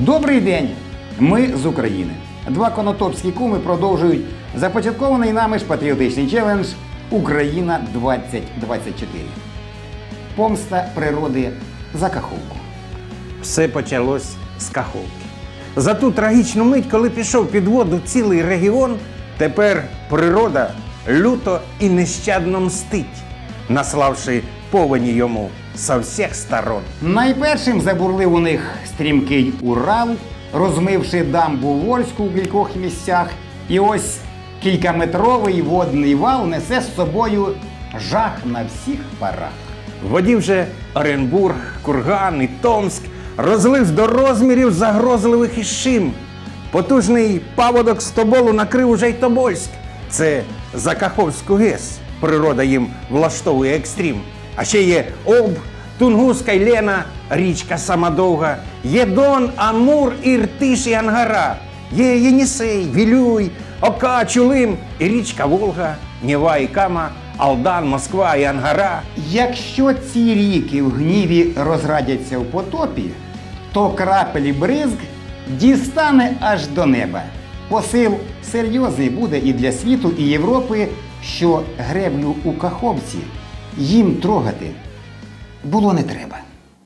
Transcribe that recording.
Добрий день! Ми з України. Два конотопські куми продовжують започаткований нами ж патріотичний челендж Україна 2024. Помста природи за каховку. Все почалось з каховки. За ту трагічну мить, коли пішов під воду цілий регіон, тепер природа люто і нещадно мстить, наславши повені йому со всіх сторон. Найпершим забурлив у них стрімкий Урал, розмивши дамбу Вольську у кількох місцях. І ось кількаметровий водний вал несе з собою жах на всіх парах. В воді вже Оренбург, Курган і Томськ розлив до розмірів загрозливих ішим. Потужний паводок з тоболу накрив уже й Тобольськ. Це за Каховську ГЕС. Природа їм влаштовує екстрім. А ще є Об, Тунгуска й Лена, річка сама довга. Є Дон, Амур, Іртиш і Ангара. Є Єнісей, Вілюй, Ока, Чулим і річка Волга, Нєва і Кама, Алдан, Москва і Ангара. Якщо ці ріки в гніві розрадяться в потопі, то крапелі бризг дістане аж до неба. Посил серйозний буде і для світу, і Європи, що греблю у каховці їм трогати було не треба.